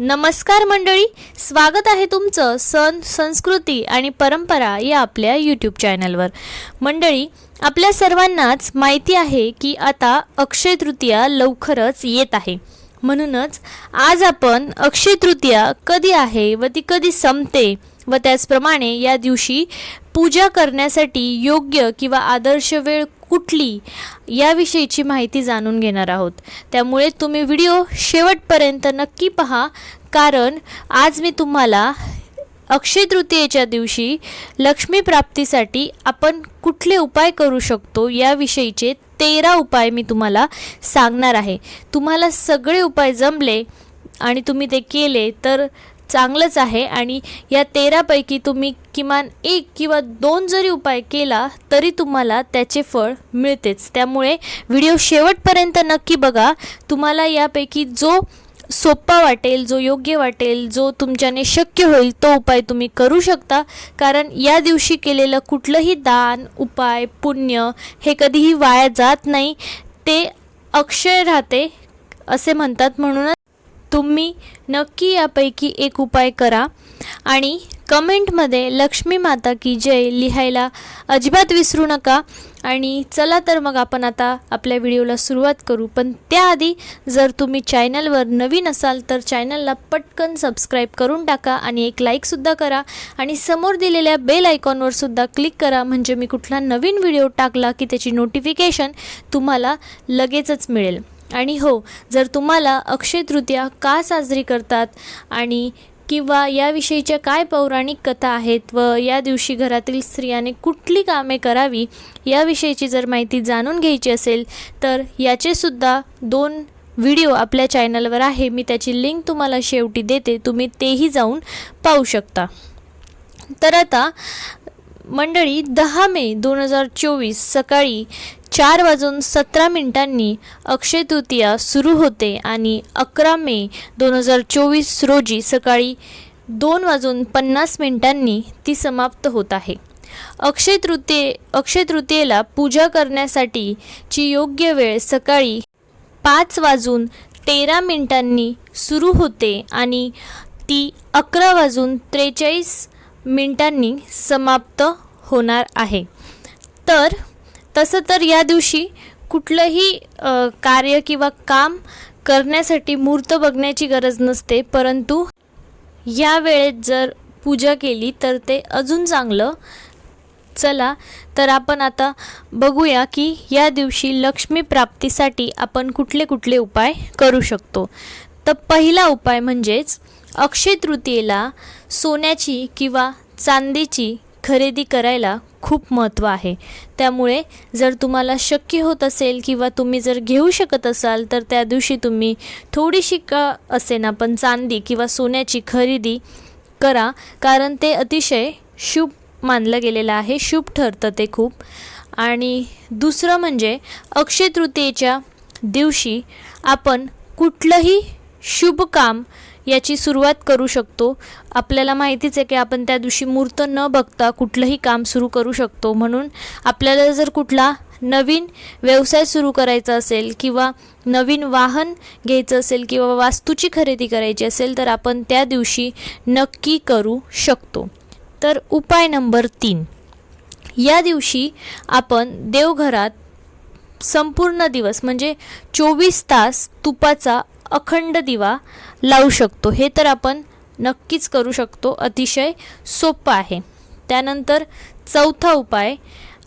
नमस्कार मंडळी स्वागत आहे तुमचं सण संस्कृती आणि परंपरा या आपल्या यूट्यूब चॅनलवर मंडळी आपल्या सर्वांनाच माहिती आहे की आता अक्षय तृतीया लवकरच येत आहे. म्हणूनच आज आपण अक्षय तृतीया कधी आहे व ती कधी संपते व त्याचप्रमाणे या दिवशी पूजा करण्यासाठी योग्य किंवा आदर्श वेळ कुठली याविषयीची माहिती जाणून घेणार आहोत. त्यामुळे तुम्ही व्हिडिओ शेवटपर्यंत नक्की पहा कारण आज मी तुम्हाला अक्षय तृतीयेच्या दिवशी लक्ष्मी प्राप्तीसाठी आपण कुठले उपाय करू शकतो याविषयीचे तेरा उपाय मी तुम्हाला सांगणार आहे. तुम्हाला सगळे उपाय जमले आणि तुम्ही ते केले तर चांगलंच आहे आणि या तेरापैकी तुम्ही किमान एक किंवा दोन जरी उपाय केला तरी तुम्हाला त्याचे फळ मिळतेच. त्यामुळे व्हिडिओ शेवटपर्यंत नक्की बघा. तुम्हाला यापैकी जो सोपा वाटेल जो योग्य वाटेल जो तुमच्याने शक्य होईल तो उपाय तुम्ही करू शकता. कारण या दिवशी केलेलं कुठलंही दान उपाय पुण्य हे कधीही वाया जात नाही. ते अक्षय राहते असे म्हणतात म्हणूनच तुम्ही नक्की यापैकी एक उपाय करा. आणि कमेंटमध्ये लक्ष्मी माता की जय लिहायला अजिबात विसरू नका. आणि चला तर मग आपण आता आपल्या व्हिडिओला सुरुवात करू. पण त्याआधी जर तुम्ही चॅनलवर नवीन असाल तर चॅनलला पटकन सबस्क्राईब करून टाका आणि एक लाईकसुद्धा करा. आणि समोर दिलेल्या बेल आयकॉनवर सुद्धा क्लिक करा. म्हणजे मी कुठला नवीन व्हिडिओ टाकला की त्याची नोटिफिकेशन तुम्हाला लगेचच मिळेल. आणि हो जर तुम्हाला अक्षय तृतीया का साजरी करतात आणि किंवा याविषयीच्या काय पौराणिक कथा आहेत व या दिवशी घरातील स्त्रियाने कुठली कामे करावी याविषयीची जर माहिती जाणून घ्यायची असेल तर याचेसुद्धा दोन व्हिडिओ आपल्या चॅनलवर आहे. मी त्याची लिंक तुम्हाला शेवटी देते. तुम्ही तेही जाऊन पाहू शकता. तर आता मंडळी दहा मे दोन हजार चोवीस सकाळी चार वाजून सतरा मिनिटांनी अक्षय तृतीया सुरू होते आणि अकरा मे दोन हजार चोवीस रोजी सकाळी दोन वाजून पन्नास मिनिटांनी ती समाप्त होत आहे. अक्षय तृतीये अक्षय तृतीयेला पूजा करण्यासाठीची योग्य वेळ सकाळी पाच वाजून तेरा मिनिटांनी सुरू होते आणि ती अकरा वाजून त्रेचाळीस मिनिटांनी समाप्त होणार आहे. तर तसं तर या दिवशी कुठलंही कार्य किंवा काम करण्यासाठी मुहूर्त बघण्याची गरज नसते परंतु या वेळेत जर पूजा केली तर ते अजून चांगलं. चला तर आपण आता बघूया की या दिवशी लक्ष्मी प्राप्तीसाठी आपण कुठले कुठले उपाय करू शकतो. तर पहिला उपाय म्हणजेच अक्षय तृतीयेला सोन्याची किंवा चांदीची खरेदी करायला खूप महत्त्व आहे. त्यामुळे जर तुम्हाला शक्य होत असेल किंवा तुम्ही जर घेऊ शकत असाल तर त्या दिवशी तुम्ही थोडीशी का असेना पण चांदी किंवा सोन्याची खरेदी करा कारण ते अतिशय शुभ मानलं गेलेलं आहे. शुभ ठरतं ते खूप. आणि दुसरं म्हणजे अक्षय तृतीयेच्या दिवशी आपण कुठलंही शुभ काम याची सुरुवात करू शकतो. आपल्याला माहितीच आहे की आपण त्या दिवशी मूर्त न बघता कुठलंही काम सुरू करू शकतो. म्हणून आपल्याला जर कुठला नवीन व्यवसाय सुरू करायचा असेल किंवा नवीन वाहन घ्यायचं असेल किंवा वास्तूची खरेदी करायची असेल तर आपण त्या दिवशी नक्की करू शकतो. तर उपाय नंबर तीन. या दिवशी आपण देवघरात संपूर्ण दिवस म्हणजे चोवीस तास तुपाचा अखंड दिवा लावू शकतो. हे तर आपण नक्कीच करू शकतो. अतिशय सोपं आहे. त्यानंतर चौथा उपाय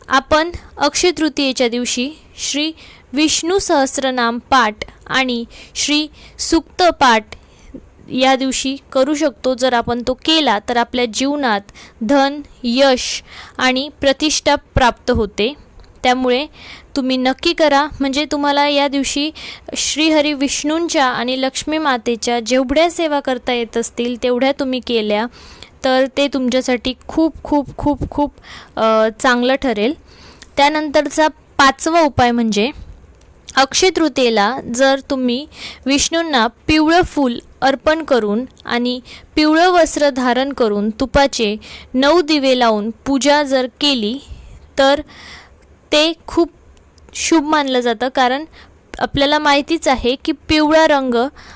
आपण अक्षय तृतीयेच्या दिवशी श्री विष्णू सहस्रनाम पाठ आणि श्री सुक्त पाठ या दिवशी करू शकतो. जर आपण तो केला तर आपल्या जीवनात धन यश आणि प्रतिष्ठा प्राप्त होते. त्यामुळे तुम्ही नक्की करा. म्हणजे तुम्हाला या दिवशी श्रीहरी विष्णूंच्या आणि लक्ष्मी मातेच्या जेवढ्या सेवा करता येत असतील तेवढ्या तुम्ही केल्या तर ते तुमच्यासाठी खूप खूप खूप खूप चांगलं ठरेल. त्यानंतरचा पाचवा उपाय म्हणजे अक्षय तृतीयेला जर तुम्ही विष्णूंना पिवळं फूल अर्पण करून आणि पिवळं वस्त्र धारण करून तुपाचे नऊ दिवे लावून पूजा जर केली तर ते खूप शुभ मानलं जातं कारण आपल्याला माहितीच आहे की पिवळा रंग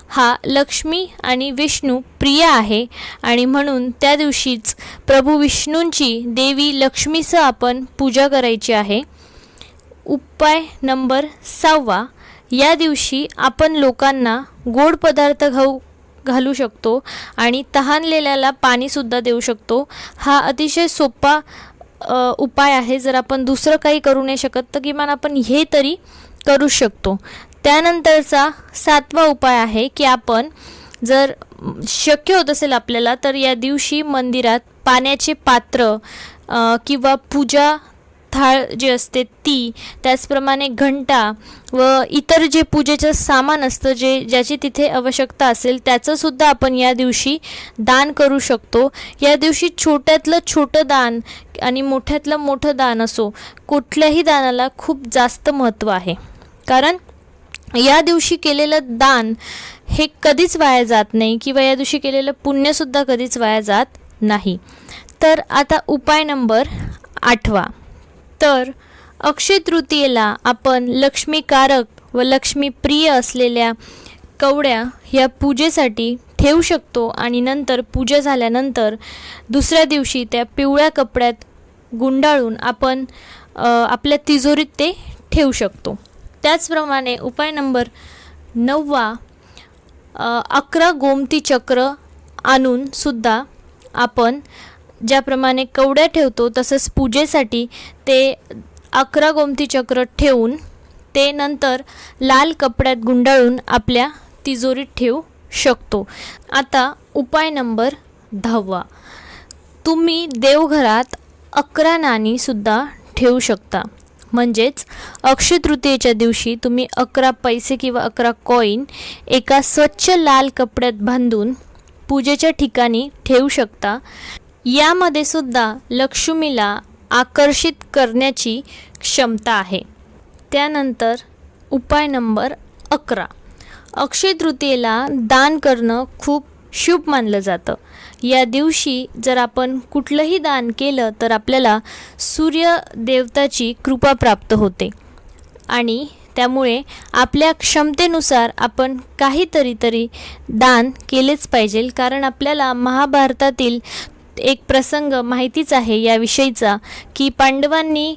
हा लक्ष्मी आणि विष्णू प्रिय आहे. आणि म्हणून त्या दिवशीच प्रभू विष्णूंची देवी लक्ष्मीचं आपण पूजा करायची आहे. उपाय नंबर सहावा या दिवशी आपण लोकांना गोड पदार्थ खाऊ घालू शकतो आणि तहानलेल्याला पाणीसुद्धा देऊ शकतो. हा अतिशय सोपा उपाय आहे. जर आपण दुसरं काही करू नाही शकत तर किमान आपण हे तरी करू शकतो. त्यानंतरचा सातवा उपाय आहे की आपण जर शक्य होत असेल आपल्याला तर या दिवशी मंदिरात पाण्याचे पात्र किंवा पूजा थाळ जे असते ती त्याचप्रमाणे घंटा व इतर जे पूजेचं सामान असतं जे ज्याची तिथे आवश्यकता असेल त्याचंसुद्धा आपण या दिवशी दान करू शकतो. या दिवशी छोट्यातलं छोटं दान आणि मोठ्यातलं मोठं दान असो कुठल्याही दानाला खूप जास्त महत्त्व आहे. कारण या दिवशी केलेलं दान हे कधीच वाया जात नाही किंवा या दिवशी केलेलं पुण्यसुद्धा कधीच वाया जात नाही. तर आता उपाय नंबर आठवा. तर अक्षय तृतीयेला आपण लक्ष्मीकारक व लक्ष्मीप्रिय असलेल्या कवड्या या पूजेसाठी ठेवू शकतो आणि नंतर पूजा झाल्यानंतर दुसऱ्या दिवशी त्या पिवळ्या कपड्यात गुंडाळून आपण आपल्या तिजोरीत ते ठेवू शकतो. त्याचप्रमाणे उपाय नंबर नववा अकरा गोमती चक्र आणून सुद्धा आपण ज्याप्रमाणे कवड्या ठेवतो तसंच पूजेसाठी ते अकरा गोमती चक्र ठेवून ते नंतर लाल कपड्यात गुंडाळून आपल्या तिजोरीत ठेवू शकतो. आता उपाय नंबर दहावा. तुम्ही देवघरात अकरा नाणीसुद्धा ठेवू शकता. म्हणजेच अक्षय तृतीयेच्या दिवशी तुम्ही अकरा पैसे किंवा अकरा कॉईन एका स्वच्छ लाल कपड्यात बांधून पूजेच्या ठिकाणी ठेवू शकता. यामध्ये सुद्धा लक्ष्मीला आकर्षित करण्याची क्षमता आहे. त्यानंतर उपाय नंबर अकरा. अक्षय तृतीयेला दान करणं खूप शुभ मानलं जातं. या दिवशी जर आपण कुठलंही दान केलं तर आपल्याला सूर्य देवताची कृपा प्राप्त होते. आणि त्यामुळे आपल्या क्षमतेनुसार आपण काहीतरी तरी दान केलेच पाहिजे. कारण आपल्याला महाभारतातील एक प्रसंग माहितीच आहे याविषयीचा की पांडवांनी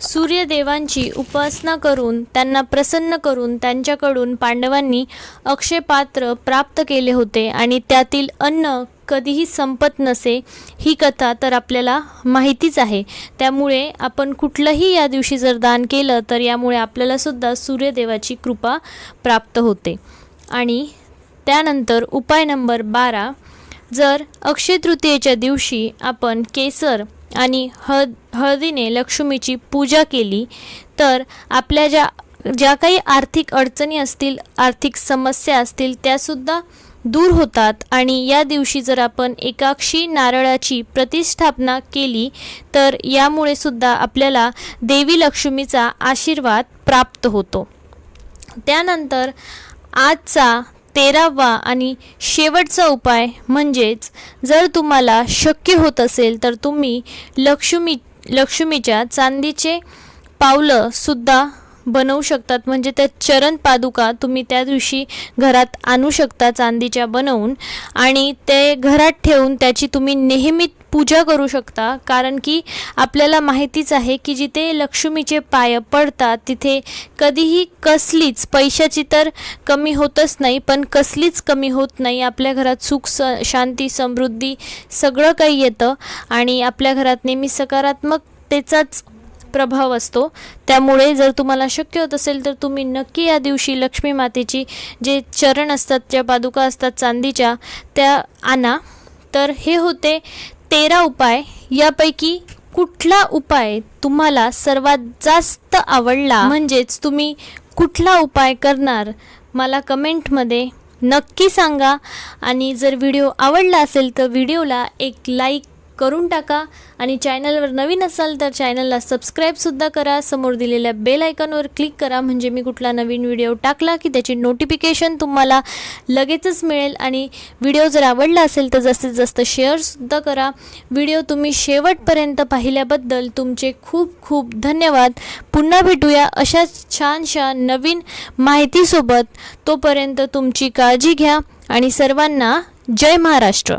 सूर्यदेवांची उपासना करून त्यांना प्रसन्न करून त्यांच्याकडून पांडवांनी अक्षयपात्र प्राप्त केले होते आणि त्यातील अन्न कधीही संपत नसे ही कथा तर आपल्याला माहितीच आहे. त्यामुळे आपण कुठलंही या दिवशी जर दान केलं तर यामुळे आपल्यालासुद्धा सूर्यदेवाची कृपा प्राप्त होते. आणि त्यानंतर उपाय नंबर बारा जर अक्षय तृतीयेच्या दिवशी आपण केसर आणि हळ हळदीने लक्ष्मीची पूजा केली तर आपल्या ज्या ज्या काही आर्थिक अडचणी असतील आर्थिक समस्या असतील त्यासुद्धा दूर होतात. आणि या दिवशी जर आपण एकाक्षी नारळाची प्रतिष्ठापना केली तर यामुळे सुद्धा आपल्याला देवी लक्ष्मीचा आशीर्वाद प्राप्त होतो. त्यानंतर आजचा तेरावा आणि शेवटचा उपाय म्हणजेच जर तुम्हाला शक्य होत असेल तर तुम्ही लक्ष्मी लक्ष्मीच्या चांदीचे पावलंसुद्धा बनवू शकतात. म्हणजे त्या चरण पादुका तुम्ही त्या दिवशी घरात आणू शकता चांदीच्या बनवून. आणि ते घरात ठेवून त्याची तुम्ही नेहमी पूजा करू शकता. कारण की आपल्याला माहितीच आहे की जिथे लक्ष्मीचे पाय पडतात तिथे कधीही कसलीच पैशाची तर कमी होतच नाही पण कसलीच कमी होत नाही. आपल्या घरात सुख स शांती समृद्धी सगळं काही येतं आणि आपल्या घरात नेहमी सकारात्मकतेचाच प्रभाव असतो. त्यामुळे जर तुम्हाला शक्य होत असेल तर तुम्ही नक्की या दिवशी लक्ष्मी मातेची जे चरण असतात ज्या पादुका असतात चांदीच्या त्या आणा. तर हे होते तेरा उपाय. यापैकी कुठला उपाय तुम्हाला सर्वात जास्त आवडला? म्हणजेच तुम्ही कुठला उपाय करणार? मला कमेंटमध्ये नक्की सांगा. आणि जर व्हिडिओ आवडला असेल तर व्हिडिओला एक लाईक करून टाका. आणि चॅनलवर नवीन असाल तर चॅनलला सबस्क्राईबसुद्धा करा. समोर दिलेल्या बेल आयकॉनवर क्लिक करा. म्हणजे मी कुठला नवीन व्हिडिओ टाकला की त्याची नोटिफिकेशन तुम्हाला लगेचच मिळेल. आणि व्हिडिओ जर आवडला असेल तर जास्तीत जास्त शेअरसुद्धा करा. व्हिडिओ तुम्ही शेवटपर्यंत पाहिल्याबद्दल तुमचे खूप खूप धन्यवाद. पुन्हा भेटूया अशाच छानशा नवीन माहितीसोबत. तोपर्यंत तुमची काळजी घ्या. आणि सर्वांना जय महाराष्ट्र.